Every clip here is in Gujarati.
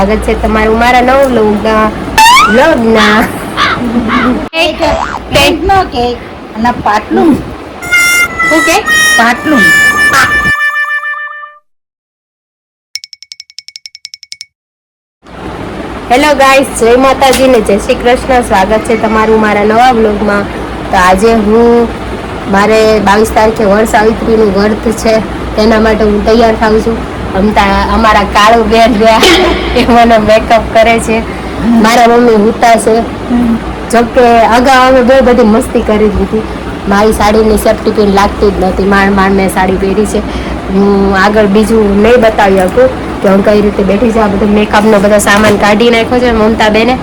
સ્વાગત છે તમારું મારા નવ વ્લોગના કેક કેકનો કેક અને પાટલું. શું કે પાટલું. હેલો ગાઈસ જય માતાજી ને જય શ્રી કૃષ્ણ. સ્વાગત છે તમારું મારા નવા બ્લોગમાં તો આજે હું મારે બાવીસ તારીખે વર્ષ સાવિત્રીનું વર્થ છે. તેના માટે હું તૈયાર થાઉં છું. અમતા અમારા કાળુ બેન રહ્યા એ મને મેકઅપ કરે છે. મારા મમ્મી હુતા છે. જોકે અગાઉ અમે બહુ બધી મસ્તી કરી દીધી. મારી સાડીની સેફ્ટી પિન લાગતી જ નથી માંડ માંડ મેં સાડી પહેરી છે. હું આગળ બીજું નહીં બતાવી શકું કે હું કઈ રીતે બેઠી છે. આ બધું મેકઅપનો બધો સામાન કાઢી નાખ્યો છે મમતા બેને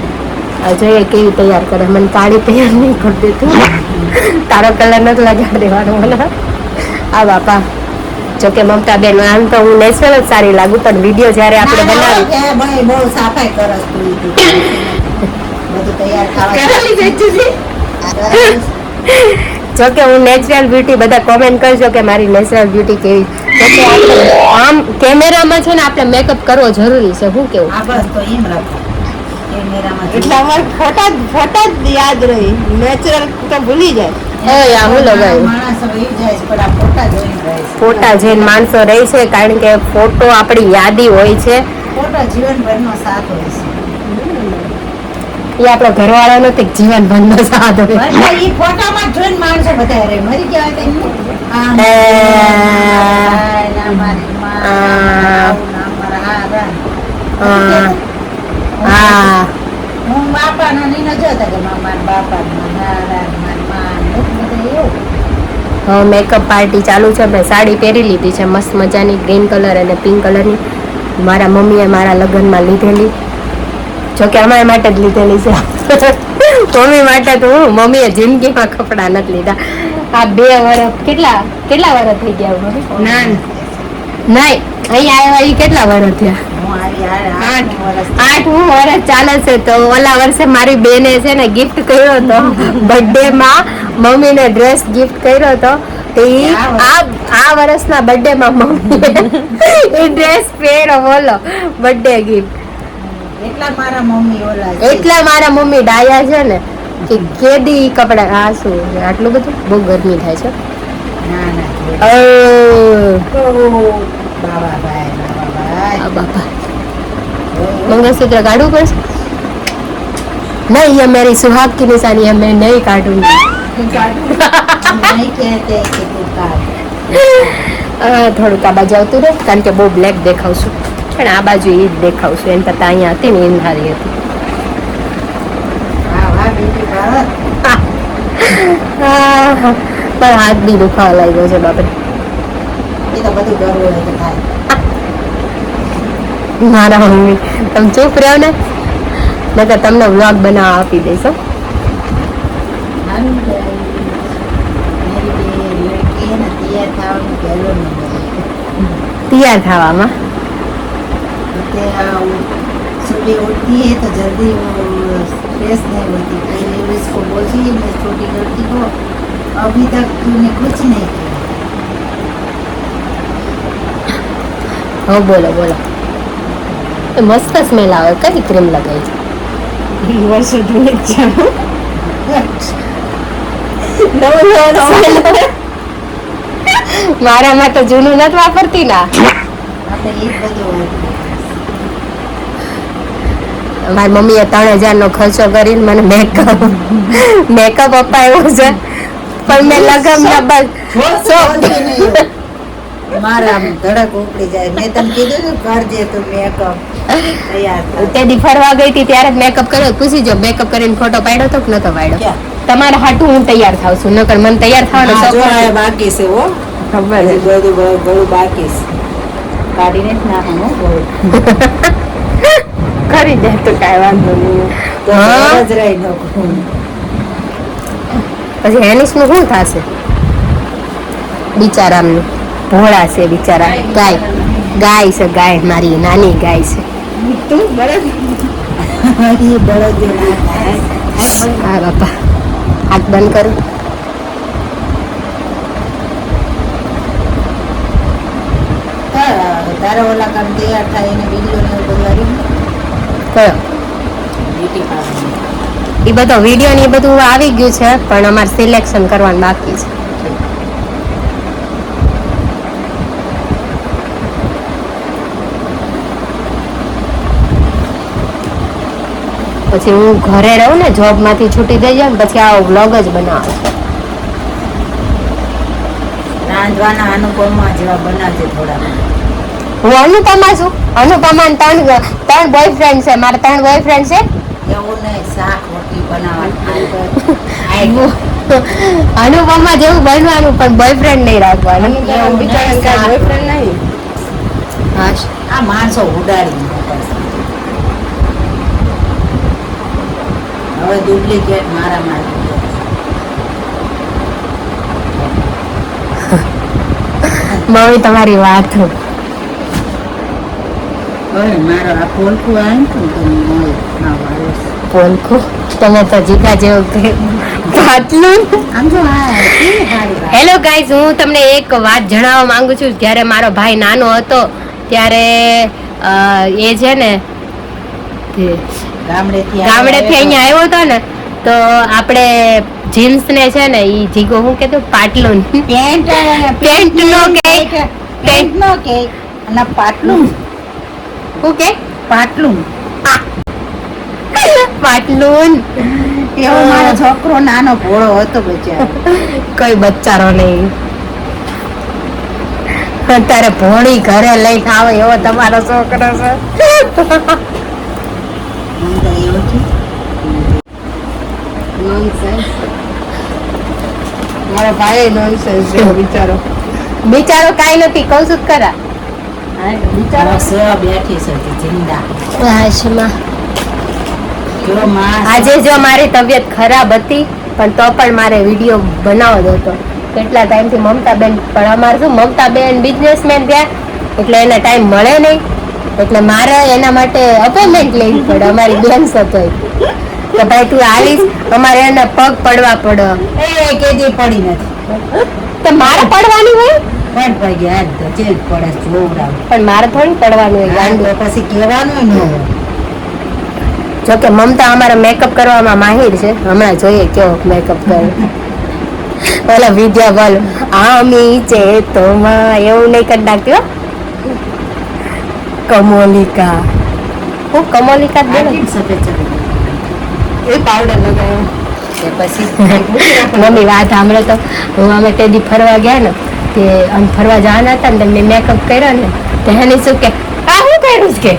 જોઈએ કેવી તૈયાર કરે. મને કાળી તૈયાર નહીં કરતી તું. તારો કલર નથી લગાડી દેવાનો મને. આ બાપા. જોકે મમતા બેન આમ તો હું નેચરલ જ સારી લાગુ પણ વીડિયો જ્યારે આપણે બનાવી બહુ સાફાઈ કરસ. બધું તૈયાર જોકે હું નેચરલ બ્યુટી બધા કોમેન્ટ કરજો કે મારી નેચરલ બ્યુટી કેવી. જોકે આપણે આમ કેમેરામાં છે ને આપણે મેકઅપ કરવો જરૂરી છે શું કેવું? હા બસ તો એમ રાખો. કેમેરામાં એટલે અમારે ફોટા ફોટા જ યાદ રહી. નેચરલ તો ભૂલી જાય. હું ફોટા જોઈને માણસો રહે છે કારણ કે ફોટો આપણી યાદી હોય છે. એ આપણો ઘરવાળા નથી જીવન નો સાથ હોય. હા. આ એ. ના ના હા. હા હું નીનો જોતા કે મારા બાપા મારા હારા, મારી માં, એવું બધું એવું. હવે મેકઅપ પાર્ટી ચાલુ છે મેં સાડી પહેરી લીધી છે મસ્ત મજાની ગ્રીન કલર અને પિંક કલરની મારા મમ્મીએ મારા લગ્નમાં લીધેલી. જોકે અમારા માટે જ લીધેલી છે. મમ્મી માટે તો હું મમ્મીએ જિંદગીમાં કપડાં નથી લીધા. આ બે વર્ષ કેટલા કેટલા વર્ષ થઈ ગયા મમ્મી? ના. નહીં અહીંયા આવ્યા એ કેટલા વર્ષ થયા? આઠ. વર્ષ ચાલે છે તો ઓલા વર્ષે મારી બેને છે ને ગિફ્ટ કર્યો હતો બર્થડે માં મમ્મીને ડ્રેસ ગિફ્ટ કર્યો હતો. તો આ આ વર્ષના બર્થડે માં મમ્મી એ ડ્રેસ પહેરો બોલો બર્થડે ગિફ્ટ એટલા મારા મમ્મી ઓલા એટલા મારા મમ્મી ડાયા છે ને કે કેદી કપડા આ શું આટલું બધું? બહુ ગરમી થાય છે. ના ના ભાઈ આ બાપા મંગળસૂત્ર કાઢવું પડશે नहीं ये मेरी सुहाग की निशानी है मैं नहीं काटूंगी हम नहीं कहते कि तू काट અ, થોડુંક આ બાજુ આવતું રહે કારણ કે બહુ બ્લેક દેખાવશું પણ આ બાજુ એ જ દેખાવશું એમ કરતાં અહીંયા હતી ને એમ સારી હતી વાહ વાહ બેટી ભારત આહ, પણ હાથ બી દુખાવા લાગ્યો છે બાપરે એ તો બધું કરવું હોય તો થાય મારા મમ્મી તમે ચૂપ રહ્યો ને મેં તો તમને વ્લોગ બનાવવા આપી દઈશ હો. સારું કહેવાય. मेरी भी लड़की है ना तैयार થવાનું પહેલો નંબર તૈયાર થવામાં होते हैं, वो सुबह उठती है तो जल्दी वो स्ट्रेस नहीं होती पहले वो इसको बोलती है मैं छोटी लड़की को अभी तक तूने कुछ नहीं किया હો બોલો બોલો એ મસ્ત સ્મેલ આવે કઈ ક્રીમ લગાવી છે વર્ષો જૂની જ મારામાં તો જૂનું નથી વાપરતી ના. મારી મમ્મીએ ત્રણ હજાર નો ખર્ચો કરીને મને મેકઅપ મેકઅપ અપાયો છે. પણ મેં બોલતી નહીં. મારા આમ ધડક ઉપડી જાય મેં તને કીધું ને કરજે તું મેકઅપ તૈયાર થા. તે દી ફરવા ગઈ હતી ત્યારે મેકઅપ કર્યો પૂછી જો મેકઅપ કરીને ફોટો પાડ્યો તો કે નતો પાડ્યો તમારા હાટું હું તૈયાર થાવ છું નકર મને તૈયાર થવાનો શોખ જો આ નથી. બાકી છે હો ખબર છે. બધું બધું બાકી છે કાઢીને જ નાખવાનું હો બધું. કરી દે તો કાંઈ વાંધો નહીં તો. જ રહી નાખું. પછી હેનિસનું શું થશે બિચારામનું ભોળા છે બિચારા. ગાય. ગાય છે, ગાય, મારી નાની ગાય છે. હા, બાપા. હાથ બંધ કરું. તારા ઓલા કામ તૈયાર થાય એને વીડિયો ને એ બધો વીડિયો ને એ બધું આવી ગયું છે, પણ અમારે સિલેક્શન કરવાનું બાકી છે. પછી હું ઘરે રહું ને જોબમાંથી છૂટી થઈ જાઉં પછી આવો વ્લોગ જ બનાવે રાંધવાના અનુપમા જેવા બનાવજે થોડા. હું અનુપમા છું. અનુપમા ત્રણ ત્રણ બોયફ્રેન્ડ છે. મારા ત્રણ બોયફ્રેન્ડ છે. એવું નહીં શાક રોટલી બનાવવાનું. અનુપમા જેવું બનવાનું પણ બોયફ્રેન્ડ નહીં રાખવાનું. બોયફ્રેન્ડ નહીં. આ માણસો ઉડાડી નાખે છે. હવે ડુપ્લિકેટ મારા માટે મમ્મી તમારી વાત મારો આ પોલકું આવ્યું ને તો મળે. પોલકું તમે તો જીતા જેવું. હેલો ગાઈઝ હું તમને એક વાત જણાવવા માંગુ છું. જ્યારે મારો ભાઈ નાનો હતો ત્યારે એ છે ને ગામડેથી ગામડેથી અહીંયા આવ્યો હતો ને તો આપણે જીન્સ ને છે ને ઈ જીગો હું કેતો પાટલું. પેન્ટ પેન્ટ નો કેક. પેન્ટ નો કેક. અને પાટલું. હું કે? પાટલું. પાટલું. એવો મારો છોકરો નાનો ભોળો હતો બચારો. કોઈ બચ્ચારો નહીં. અત્યારે ભોળી ઘરે લઈને આવે એવો તમારો છોકરો છું. મારો ભાઈ નોનસેન્સ છે બિચારો બિચારો કાઈ નથી કઉ છું ખરા બિચારો સેવા બેઠી છે જિંદા. હાશમાં આજે જો મારી તબિયત ખરાબ હતી પણ તો પણ મારે વીડિયો બનાવવો જ હતો. કેટલા ટાઈમથી મમતાબેન પણ અમારે શું મમતાબેન બિઝનેસમેન ત્યાં એટલે એને ટાઈમ મળે નહીં. એટલે મારે એના માટે અપોઇન્ટમેન્ટ લેવી પડે અમારી બેન હતો કે ભાઈ તું આવીશ અમારે એને પગ પડવા પડે. એ કેદી પડી નથી. તો મારે પડવાની હોય? પણ પડી ધચે જ પડે જોવડાવ પણ મારે થોડી પડવાનું હોય ગાંડું. પછી કહેવાનું ન હોય. જોકે મમતા અમારે મેકઅપ કરવામાં માહિર છે. હમણાં જોઈએ કેવો મેકઅપ કરે. ઓલા વિદ્યા બોલ આમી તો એવું નહીં કરી નાખ્યો કમોલિકા હું કમોલિકા જ બોલું સફેદ સફેદ એ પાવડર લગાવ્યો પછી મમ્મી વાત સાંભળો તો. હું અમે તે દી ફરવા ગયા ને તે આમ ફરવા જવાના હતા ને તમને મેકઅપ કર્યો ને તો એને શું કે આ શું કર્યું જ કે?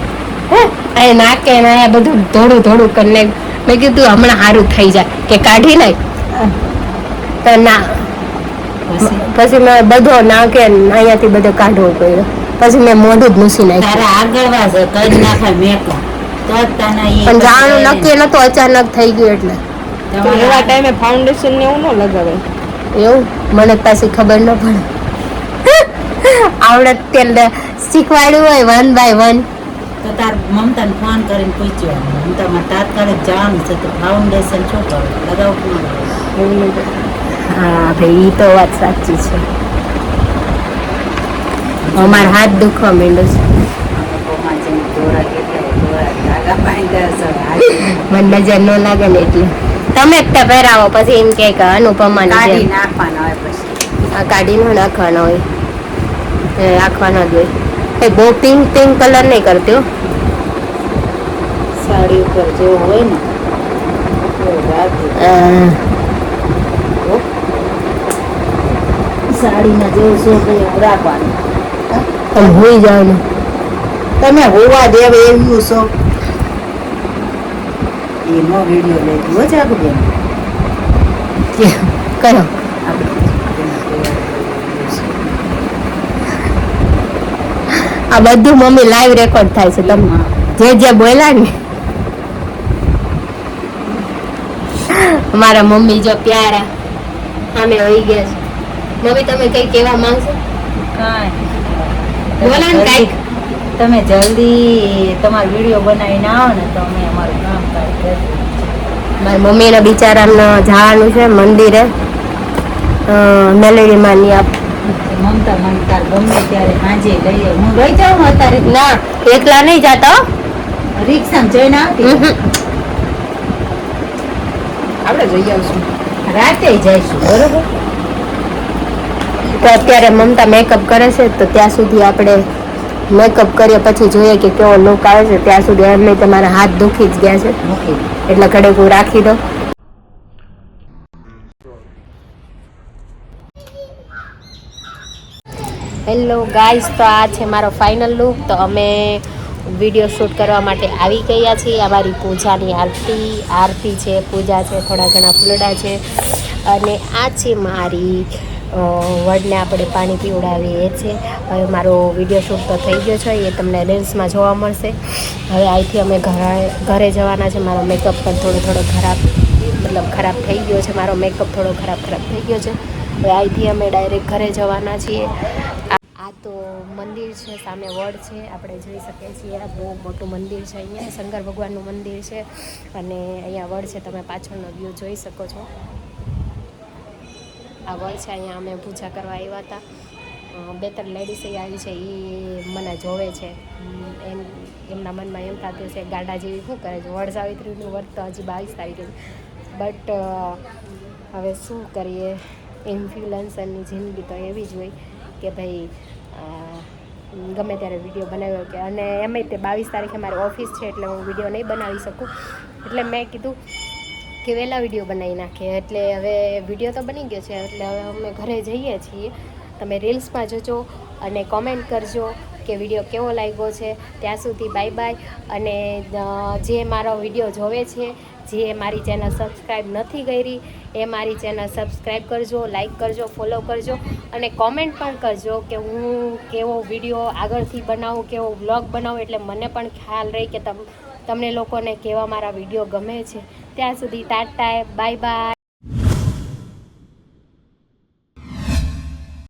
હે? આ નાકે ને આ બધું થોડું થોડું કરીને મેં કીધું હમણાં સારું થઈ જાય કે કાઢી નાખ. તો ના. પછી? પછી મેં બધો નાકે અહીંયાથી બધો કાઢવો પડ્યો. પછી મેં મોઢું જ મૂસી નાખ્યું. આગળ વાસ પણ જાણું નક્કી નતું અચાનક થઈ ગયું એટલે. એવા ટાઈમે ફાઉન્ડેશન ને એવું ન લગાવે. એવું? મને પાછી ખબર ન પડે. આવડત તેલ શીખવાડ્યું હોય વન બાય વન તો તાર મમતાને ફોન કરીને પૂછ્યો મમતામાં તાત્કાલિક જવાનું છે તો ફાઉન્ડેશન શું કરો? લગાવ હા ભાઈ એ તો વાત સાચી છે. અમારા હાથ દુખવા માંડ્યો છે. મને નજર ન લાગે ને એટલે. તમે જ પહેરાવો પછી એમ કે અનુપમા કાઢી નાખવાના હોય પછી. આ કાઢીને નાખવાનો હોય. રાખવાનો જ હોય. એ બહુ પિંક પિંક કલર નહીં કરતો સાડી ઉપર જેવું હોય ને. સાડીના જેવું શું હોય એવું તમે હોઈ જાઓ ને તમે હોવા દેવ એવું છો. એનો વીડિયો લેતી હો જાગુ બેન. કયો? આ બધું મમ્મી લાઈવ રેકોર્ડ થાય છે તમે જે જે બોલ્યા ને. મારા મમ્મી જો પ્યારા. અમે હોઈ ગયા છે. મમ્મી તમે કઈ કહેવા માંગશો? બોલો ને કાંઈક. તમે જલ્દી તમારો વીડિયો બનાવીને આવો ને તો અમે અમારું કામ કાઢી મારી મમ્મીને બિચારાને જવાનું છે મંદિરે. મેલેડીમાં ની આપ મમતા મમતા ગમે ત્યારે સાંજે લઈએ હું લઈ જાઉં અત્યારે. ના એકલા નહીં જાતા. રિક્ષા જઈને આવતી. આપણે જઈ આવશું. રાતે જઈશું બરોબર? તો અત્યારે મમતા મેકઅપ કરે છે, તો ત્યાં સુધી આપણે મેકઅપ કરીએ પછી જોઈએ કે કેવો લુક આવે છે. ત્યાં સુધી એમને તમારા હાથ દુખી જ ગયા છે. એટલે ઘડીક હું રાખી દઉં. હેલો ગાઈસ તો આ છે મારો ફાઇનલ લુક તો અમે વીડિયો શૂટ કરવા માટે આવી ગયા છીએ અમારી પૂજાની આરતી. આરતી છે, પૂજા છે, થોડા ઘણા ફૂલડા છે. અને આ છે મારી વડને આપણે પાણી પીવડાવીએ એ છે હવે મારો વીડિયો શૂટ તો થઈ ગયો છે, એ તમને રીલ્સમાં જોવા મળશે. હવે અહીંથી અમે ઘરે ઘરે જવાના છે. મારો મેકઅપ પણ થોડો થોડો ખરાબ, મતલબ ખરાબ થઈ ગયો છે. મારો મેકઅપ થોડો ખરાબ ખરાબ થઈ ગયો છે. હવે અહીંથી અમે ડાયરેક્ટ ઘરે જવાના છીએ. આ તો મંદિર છે, સામે વડ છે. આપણે જોઈ શકીએ છીએ, આ બહુ મોટું મંદિર છે. અહીંયા શંકર ભગવાનનું મંદિર છે અને અહીંયા વડ છે. તમે પાછળનો વ્યૂ જોઈ શકો છો. આ છે, અહીંયા અમે પૂજા કરવા આવ્યા હતા. બે ત્રણ લેડીઝ આવી છે એ મને જોવે છે. એમ, એમના મનમાં એમ થતું છે, ગાડા જેવી શું કરે છે? વડ સાવિત્રીનું વર્ત તો હજી બાવીસ તારીખે બટ હવે શું કરીએ? ઇન્ફ્લુએન્સરની જિંદગી તો એવી જ હોય કે ભાઈ ગમે ત્યારે વીડિયો બનાવ્યો કે, અને એમ તે બાવીસ તારીખે મારી ઓફિસ છે, એટલે હું વીડિયો નહીં બનાવી શકું. એટલે મેં કીધું કે વહેલા વીડિયો બનાવી નાખીએ. એટલે હવે વીડિયો તો બની ગયો છે. એટલે હવે અમે ઘરે જઈએ છીએ. તમે રીલ્સમાં જોજો અને કોમેન્ટ કરજો કે વીડિયો કેવો લાગ્યો છે. ત્યાં સુધી બાય બાય અને જે મારો વીડિયો જોવે છે, જે મારી ચેનલ સબસ્ક્રાઈબ નથી કરી, એ મારી ચેનલ સબસ્ક્રાઈબ કરજો લાઈક કરજો ફોલો કરજો અને કોમેન્ટ પણ કરજો કે હું કેવો વીડિયો આગળથી બનાવું, કેવો વ્લોગ બનાવું. એટલે મને પણ ખ્યાલ રહે કે તમ, તમને લોકોને કેવા મારા વીડિયો ગમે છે. ત્યાં સુધી ટાટા બાય બાય